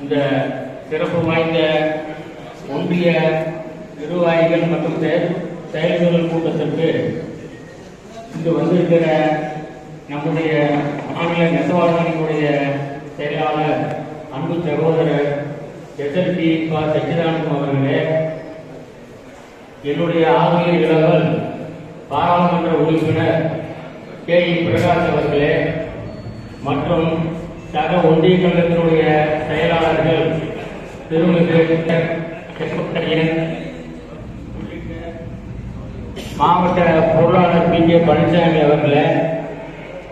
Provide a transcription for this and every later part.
இந்த சிறப்பு வாய்ந்த ஒன்றிய நிர்வாகிகள் மற்றும் செயல் செயல்கள் கூட்டத்திற்கு இங்கு வந்திருக்கிற நம்முடைய மாநில நெசவாளர்களுடைய செயலாளர் அன்பு சகோதரர் எஸ்எல்பி ப சச்சிதானந்தம் அவர்களே என்னுடைய ஆசிரியர் இளவல் பாராளுமன்ற உறுப்பினர் கே. இ. பிரகாஷ் அவர்களே மற்றும் சக ஒன்றிய கழகத்தினுடைய திருமிகு மாவட்ட பொருளாளர் பி கே பழனிசாமி அவர்களை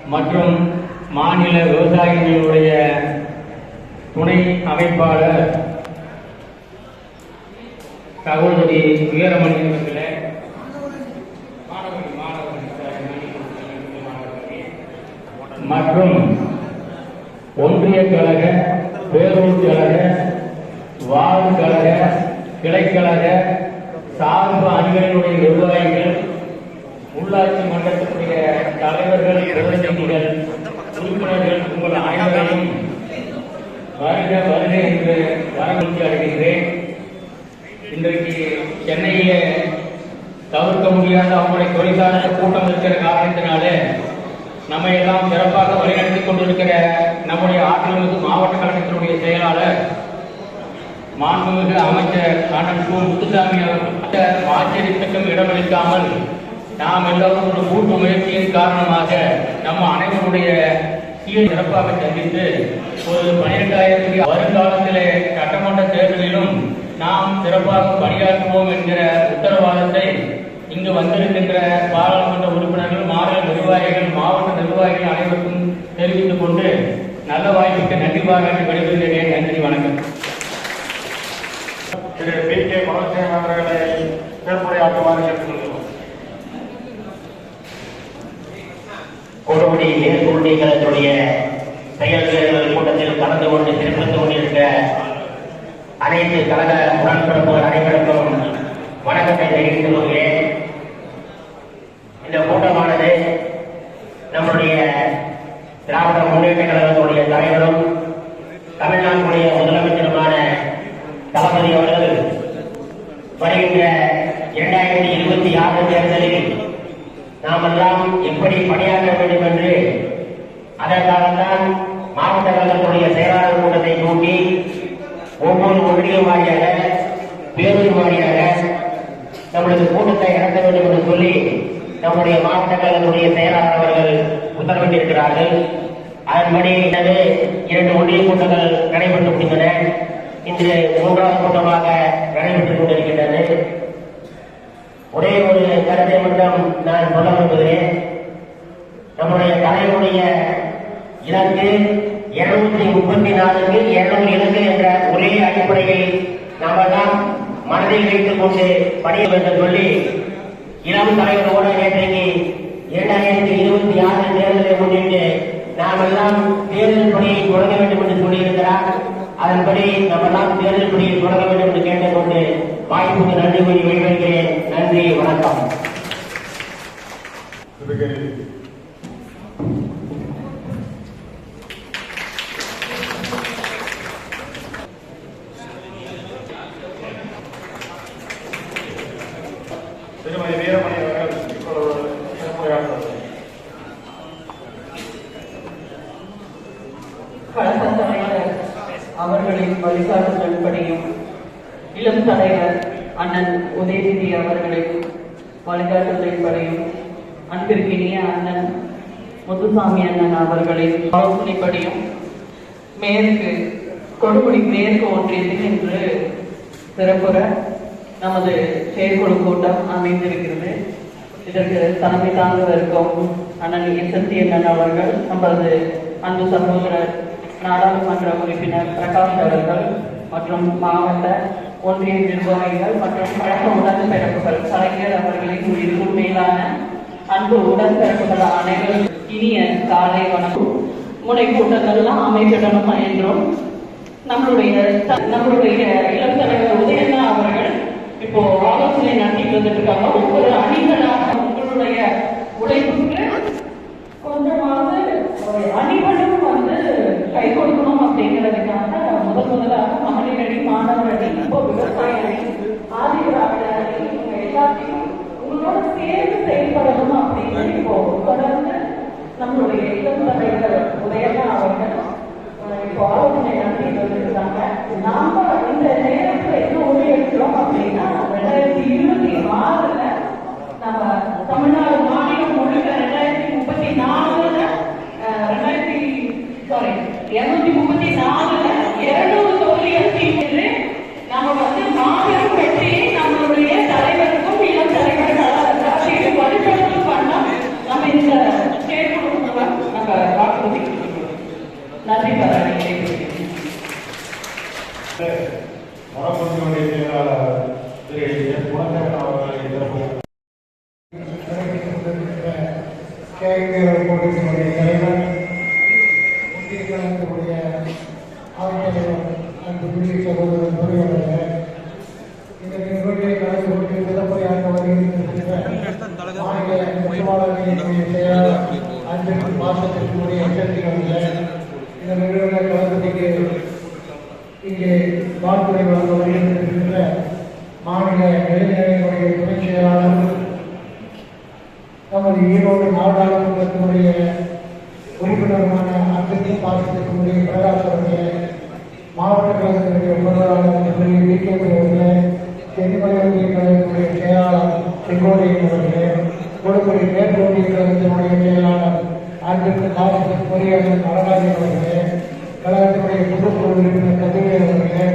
மற்றும் மாநில விவசாயிகளுடைய துணை அமைப்பாளர் சகோதரி உயரமணி அவர்களே மற்றும் ஒன்றிய கழக பேரூர் கழக வார்டு கழக கிளைக்கழக சார்பு அணிகளினுடைய நிர்வாகிகள் உள்ளாட்சி மன்றத்தினுடைய தலைவர்கள் பிரதிநிதிகள் உறுப்பினர்கள் உங்கள் அனைவரையும் வருக வருக என்று வரவேற்று அடைகின்றேன் இன்றைக்கு சென்னையிலே தவிர்க்க முடியாத அவங்களுடைய தொழிற்சாலை கூட்டம் இருக்கிற காரணத்தினாலே நம்ம எல்லாம் சிறப்பாக வழிநடத்திக் கொண்டிருக்கிற நம்முடைய ஆற்றல்மிகு மாவட்ட கழகத்தினுடைய செயலாளர் மாண்புமிகு அமைச்சர் அண்ணன் கு. முத்துசாமி அவர்கள். ஆச்சரியத்துக்கும் இடமளிக்காமல் நாம் எல்லோரும் ஒரு கூட்டு முயற்சியின் காரணமாக நம்ம அனைவருடைய கீழ் சிறப்பாக சந்தித்து ஒரு பனிரெண்டாயிரத்தி வருங்காலத்திலே சட்டமன்ற தேர்தலிலும் நாம் சிறப்பாக பணியாற்றுவோம் என்கிற உத்தரவாதத்தை இங்கு வந்திருக்கின்ற பாராளுமன்ற உறுப்பினர்கள் மாநில நிர்வாகிகள் மாவட்ட நிர்வாகிகள் அனைவருக்கும் தெரிவித்துக் கொண்டு நல்ல வாய்ப்புக்கு நன்றி பாராட்டி விடைபெறுகிறேன். நன்றி வணக்கம் திரு பி கே பழனிசாமி அவர்களை சிறப்புரையாற்றுமாறு கேட்டுக்கொள்கிறோம் கொடுமுடி மேற்கொள்கை கழகத்துடைய செயல் வீரர்கள் கூட்டத்தில் கலந்து கொண்டு சிறப்பித்துக் கொண்டிருக்க அனைத்து கழக உடன்பிறப்புகள் அனைவருக்கும் வணக்கத்தை தெரிவித்துக் கொள்கிறேன். இந்த கூட்டமானது நம்முடைய திராவிட முன்னேற்ற கழகத்துடைய தலைவரும் தமிழ்நாட்டுடைய முதலமைச்சருமான தளபதி அவர்கள் வருகின்ற இரண்டாயிரத்தி இருபத்தி ஆறு தேர்தலில் நாமெல்லாம் எப்படி பணியாற்ற வேண்டும் என்று அதற்காகத்தான் மாவட்ட கழகத்துடைய செயலாளர் கூட்டத்தை கூட்டி ஒவ்வொரு ஒன்றியம் வாரியாக பேரூர் வாரியாக நம்மளது கூட்டத்தை நடத்த வேண்டும் என்று சொல்லி நம்முடைய மாவட்ட கழகத்துடைய செயலாளர் அவர்கள் உத்தரவிட்டிருக்கிறார்கள். அதன்படி எனவே இரண்டு ஒன்றிய கூட்டங்கள் நடைபெற்று முடிந்தன இன்று மூன்றாவது கூட்டமாக நடைபெற்றுக் கொண்டிருக்கின்றது. ஒரே ஒரு கருத்தை மட்டும் நான் சொல்ல விரும்புகிறேன். நம்முடைய தலைவருடைய இலக்கு இருநூத்தி முப்பத்தி நாலுக்கு இருநூறு இலக்கு என்ற ஒரே அடிப்படையில் நாம தான் மனதில் வைத்துக் கொண்டு பணிய வேண்டும் சொல்லி இளம் தலைவரோடு நேற்றைக்கு இரண்டாயிரத்தி இருபத்தி ஆறு தேர்தலை முன்னிட்டு நாமெல்லாம் தேர்தல் பணியை தொடங்க வேண்டும் என்று சொல்லியிருக்கிறார். அதன்படி நாமெல்லாம் தேர்தல் பணியை தொடங்க வேண்டும் என்று கேட்டுக்கொண்டு வாய்ப்புக்கு நன்றி கூறி விடைபெறுகிறேன். நன்றி வணக்கம் சிவகிரி திருமதி வீரமணி அவர்கள் இப்பொழுது சிறப்புரையாற்றுவார்கள் கழக தலைவர் அவர்களின் வழிகாட்டுதல்படியும் இளம் தலைவர் அண்ணன் உதயநிதி அவர்களையும் அவர்களின் வழிகாட்டுதலின்படியும் அன்பிற்கினிய அண்ணன் முத்துசாமி அண்ணன் அவர்களின் ஆலோசனைப்படியும் மேற்கு கொடுமுடி மேற்கு ஒன்றியத்தில் இன்று சிறப்புற நமது செயற்குழு கூட்டம் அமைந்திருக்கிறது. இதற்கு தலைமை தாங்குவதற்கும் அண்ணன் எஸ்எஸ்சி அண்ணன் அவர்கள் நமது அன்பு சகோதரர் நாடாளுமன்ற உறுப்பினர் பிரகாஷ் அவர்கள் மற்றும் மாவட்ட ஒன்றிய நிர்வாகிகள் மற்றும் பழக்க உடன்பிறப்புகள் கலைஞர் அவர்களின் உயிரிலும் மேலான அன்பு உடன்பிறப்புகள் அனைவரும் இனிய காலை வணக்கம். முனை கூட்டங்கள்லாம் அமைச்சிடணும் என்றும் நம்மளுடைய நம்மளுடைய இளம் தலைவர் உதயண்ணா அவர்கள் இப்போ ஆலோசனை நடத்திட்டு வந்துட்டு இருக்காங்க ஒவ்வொரு அணிகளாக உங்களுடைய உழைப்புக்கு கொஞ்சமாக ஒரு அணிகளும் வந்து கை கொடுக்கணும் அப்படிங்கிறதுக்காக முதல் முதலாக மகளிர் அணி மாணவர் அணி இப்போ விவசாய அணி ஆதிதிராவிடர் அணி இவங்க எல்லாத்தையும் உங்களோட சேர்ந்து செயல்படணும் அப்படின்னு இப்போ தொடர்ந்து நம்மளுடைய இளம் தலைவர் உதயண்ணா அவர்கள் இப்போ ஆலோசனை நடத்திட்டு வந்திருக்காங்க. நாம இந்த நேரத்துல என்ன உறுதி எடுக்கிறோம் அப்படின்னா ரெண்டாயிரத்தி இருபத்தி ஆறுல நம்ம தமிழ்நாடு மாநிலம் முழுக்க ரெண்டாயிரத்தி முப்பத்தி நாலு சாரி இருநூத்தி முப்பத்தி நாலுல இருநூறு தொகுதிகள் என்று நம்ம வந்து மாபெரும் வெற்றியை நம்மளுடைய தலைவருக்கும் இளம் தலைவர் கலாச்சாரம் வழிபடுத்தும் வண்ணம் நம்ம இந்த செயற்குழு மூலம் நம்ம வாக்குறுதி கொடுக்கிறோம். நன்றி பாராட்டி வடபகுதியுடைய செயலாளர் திரு எஸ் குணசேகரன் அவர்களை சிறப்பு கேள்விகள் கூட்டத்தினுடைய தலைவர் ஒன்றிய கழகத்தினுடைய ஆட்சியாளர் அன்புக்குரிய சகோதரர் துறை அவர்கள் இந்த நிகழ்ச்சியை கலந்து கொண்டு சிறப்புரையாற்ற வருகின்ற மாநில நெசவாளர்களினுடைய செயலாளர் அன்பிற்கும் பாசத்திற்குரிய எச்சரிக்கை அவர்கள் இந்த நிகழ்வுகளை கலந்து கொண்டு இங்கே வாக்குரை வழங்க வருகின்ற மாநில இளைஞர்களுடைய துணை செயலாளர் நமது ஈரோடு நாடாளுமன்றத்தினுடைய உறுப்பினருமான அன்பத்தின் பாசத்திற்குரிய பிரகாஷ் அவர்களே மாவட்ட கழகத்தினுடைய பொருளாளர் திரு வி கே அவர்களே சென்னிமலை ஒன்றிய கழகத்தினுடைய செயலாளர் செங்கோடையன் அவர்களே கழகத்தினுடைய செயலாளர் அன்பிற்கு பாசத்திற்குரிய நடராஜன் அவர்களே கழகத்தினுடைய பொதுக்குழு உறுப்பினர் கதிரேன் அவர்களே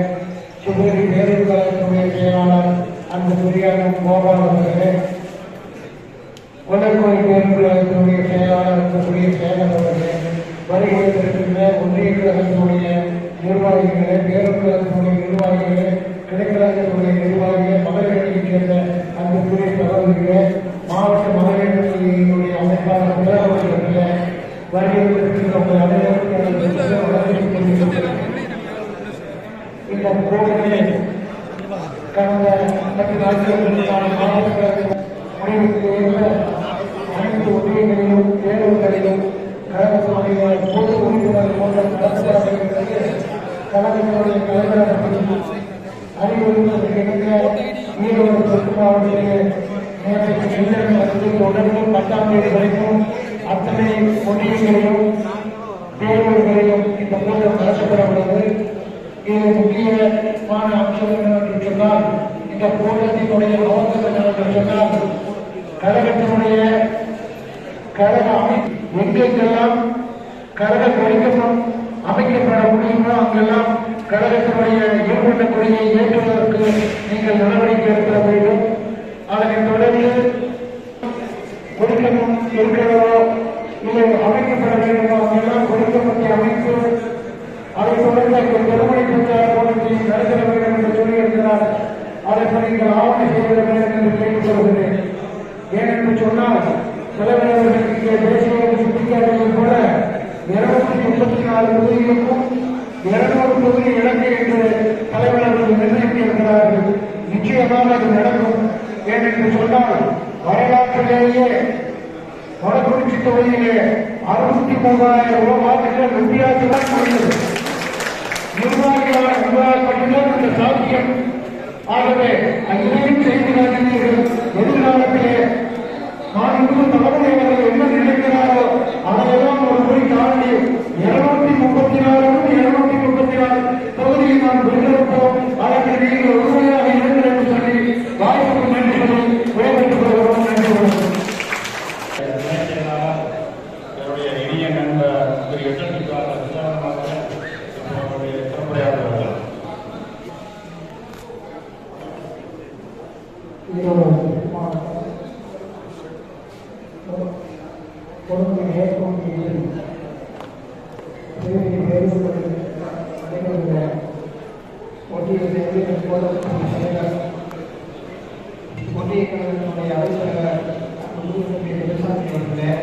சுபேரி பேரூர் கழகத்தினுடைய செயலாளர் அன்புக்குரிய கோபால் அவர்களே செயலாளர் இருக்கக்கூடிய சேகர் அவர்களே வருகை ஒன்றிய கழகத்தினுடைய நிர்வாகிகளே பேருந்து கழகத்தினுடைய நிர்வாகிகளே கிளைக்கழகத்தினுடைய நிர்வாகிகள் மகளிரணியைச் சேர்ந்த அன்புக்குரிய சகோதரிகளே மாவட்ட மகளிரணியினுடைய அமைப்பாளர் பேரவர்களே வருகை இருக்கின்ற உங்கள் அனைவருக்கும் எனது வரவேற்பை தெரிவித்துக் இந்த கோவிலே கடந்த பத்து நாட்களுக்கான மாவட்ட கழக முடிவுக்கு ஏற்ப அனைத்து ஒன்றியங்களிலும் தேர்வுகளிலும் கழகத்தினுடைய பொது உறுப்பினர் போன்ற நடத்தப்படுகிறது கழகத்தினுடைய தலைவரகத்தில் அறிவுறுத்தலுக்கு ஈரோடு தெற்கு மாவட்டத்திலே நேற்றைக்கு தொடர்ந்து பத்தாம் தேதி வரைக்கும் அத்தனை ஒன்றியங்களிலும் தேர்வுகளிலும் இந்த கூட்டம் நடத்தப்பட உள்ளது. இது முக்கியமான அம்சம் என்னவென்று சொன்னால் இந்த கூட்டத்தினுடைய நோக்கம் என்னவென்று சொன்னால் கழகத்தினுடைய கழக அமைப்பு எங்கெங்கெல்லாம் கழக அமைக்கப்பட முடியுமோ அங்கெல்லாம் கழகத்தினுடைய ஏற்பட்ட கொடியை ஏற்றுவதற்கு நீங்கள் நடவடிக்கை எடுக்க வேண்டும். அதனை தொடர்ந்து கொடுக்கணும் இருக்கிறதோ இல்லை அமைக்கப்பட வேண்டுமோ அங்கெல்லாம் கொடுக்கப்பட்ட அமைப்பு அதை தொடர்ந்து பெருமை பிரச்சார கூட்டத்தில் நடத்த வேண்டும் என்று சொல்லியிருக்கிறார் அதற்கு நீங்கள் ஆவணம் செய்ய வேண்டும் என்று கேட்டுக்கொள்கிறேன் ஏனென்று சொன்னால் தலைவர் இங்கே தேசிய சுட்டிக்காட்டியது போல இருநூத்தி முப்பத்தி நாலு தொகுதிகளுக்கும் இருநூறு தொகுதி இலக்கு என்று தலைவர்கள் நிர்ணயித்திருக்கிறார்கள். நிச்சயமாக அது நடக்கும். ஏனென்று சொன்னால் வரலாற்றிலேயே வடக்குறிச்சி தொகுதியிலே அறுபத்தி மூன்றாயிரம் ரூபாய் வாக்குகள் வித்தியாசமாக முடிந்தது நிர்வாகிகளால் உங்களால் இந்த சாத்தியம். ஆகவே அங்கேயும் செய்து காட்டினீர்கள் எதிர்காலத்திலே நான் இன்னும் அவர்கள் என்ன நினைக்கிறாரோ அதையெல்லாம் ஒரு முறை தாண்டி இரவு ஒன்றிய கழகத்தினுடைய அவைத்தலைவர் முதுகுத்தம்பி பெருசாமி அவர்களே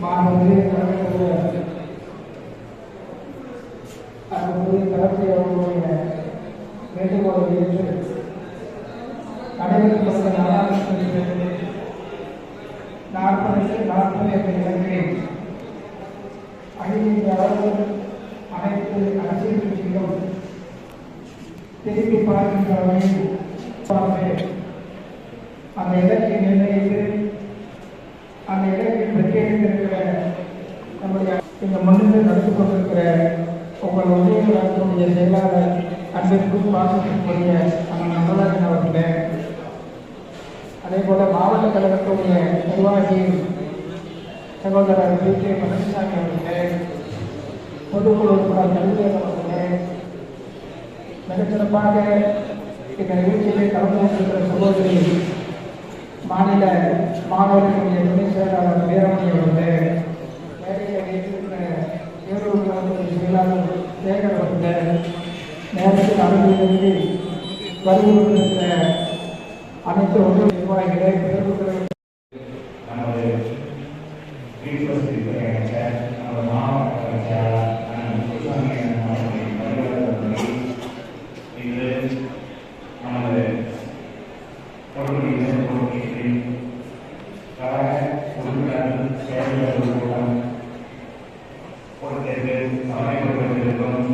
மாண்புமிகு கழகத்தினர் அன்புமிகு கலத்தை அவர்களுடைய வேண்டுகோளை ஏற்று நடைபெற்று வந்த நாராயணன் நாற்பது நாற்பது அனைத்து அரசியல் கட்சிகளும் திரும்பி பார்க்கின்ற அந்த இலக்கை நிர்ணயித்து அந்த இலக்கை பிரத்யேகித்திருக்கிற நம்முடைய இந்த முன்னின்று நடந்து கொண்டிருக்கிற உங்கள் உதயநாதனுடைய செயலாளர் அன்பிற்கும் பாசத்திற்குரிய அந்த நடராஜன் அவர்களே. அதே போல மாவட்ட கழகத்துடைய நிர்வாகி சகோதரர் பி. கே. பழனிசாமி அவர்களே பொதுக்குழு உறுப்பினர் கல்வியர் அவர்களே மிகச்சிறப்பாக இந்த நிகழ்ச்சியிலே கலந்து கொண்டிருக்கிற சகோதரி மாவட்டத்தினுடைய துணை செயலாளர் வீரமணி அவர்களே வேலையில் வைத்திருக்கிற ஈரோடு மாவட்ட செயலாளர் சேகர் அவர்களே நேரத்தில் அமைந்திருந்து வருகிற அனைத்து ஒன்று நிர்வாகிகளை பேருந்து Thank you. கழக உறுப்பினர்கள் செயல்படுவதன் பொறுத்தேற்று அமைக்கப்பட்டிருக்கும்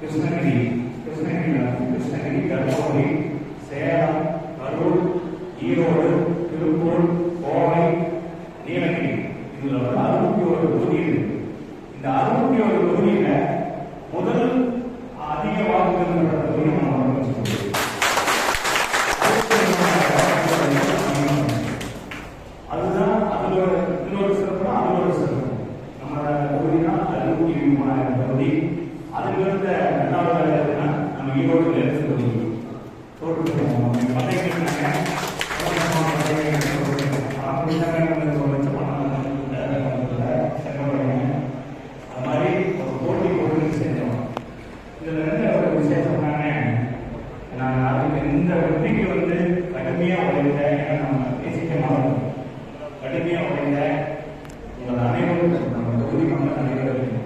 கிருஷ்ணகிரி விசேஷம் தானே நான் அதுக்கு இந்த வெற்றிக்கு வந்து கடுமையாக உழைந்த ஏன்னா நம்ம பேசிக்க மாறோம் கடுமையாக உழைந்த உங்கள் அனைவரும் நம்ம தொகுதி மக்கள் அனைவரும்